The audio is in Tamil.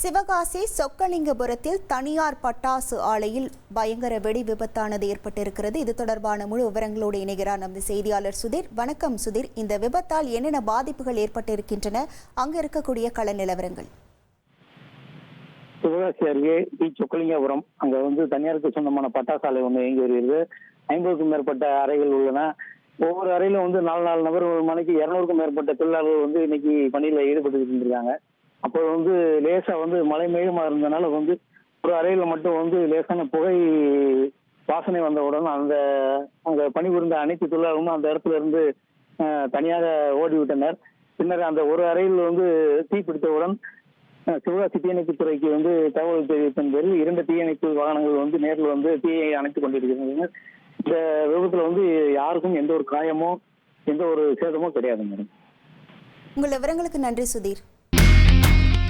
சிவகாசி சொக்கலிங்கபுரத்தில் தனியார் பட்டாசு ஆலையில் பயங்கர வெடி விபத்தானது ஏற்பட்டிருக்கிறது. இது தொடர்பான முழு விவரங்களோடு இணைகிறார் நமது செய்தியாளர் சுதீர். வணக்கம் சுதீர். இந்த விபத்தால் என்னென்ன பாதிப்புகள் ஏற்பட்டிருக்கின்றன? அங்கு இருக்கக்கூடிய கள நிலவரங்கள். சிவகாசி அருகே சொக்கலிங்கபுரம். அங்க வந்து தனியாருக்கு சொந்தமான பட்டாசாலை ஒன்று இயங்கி வருகிறது. ஐம்பதுக்கும் மேற்பட்ட அறைகள் உள்ளன. ஒவ்வொரு அறையிலும் வந்து நாலு நாலு நபர் ஒரு மணிக்கு இருநூறுக்கும் மேற்பட்ட தொழிலாளர்கள் வந்து இன்னைக்கு பணியில ஈடுபட்டு இருந்திருக்காங்க. அப்போ வந்து லேசா வந்து மழை மேகமா இருந்தனால வந்து ஒரு அறையில மட்டும் வந்து லேசான புகை வாசனை வந்தவுடன் அந்த அங்க பணிபுரிந்த அனைத்து தொழிலாளர்களும் அந்த இடத்துல இருந்து தனியாக ஓடிவிட்டனர். பின்னர் அந்த ஒரு அறையில் வந்து தீ பிடித்தவுடன் சிவகாசி தீயணைப்பு துறைக்கு வந்து தகவல் தெரிவித்தன் பேரில் இரண்டு தீயணைப்பு வாகனங்கள் வந்து நேரில் வந்து தீயை அணைத்துக் கொண்டிருக்கின்றனர் இந்த விபத்துல வந்து யாருக்கும் எந்த ஒரு காயமோ எந்த ஒரு சேதமோ கிடையாது மேடம். உங்கள் விவரங்களுக்கு நன்றி சுதீர்.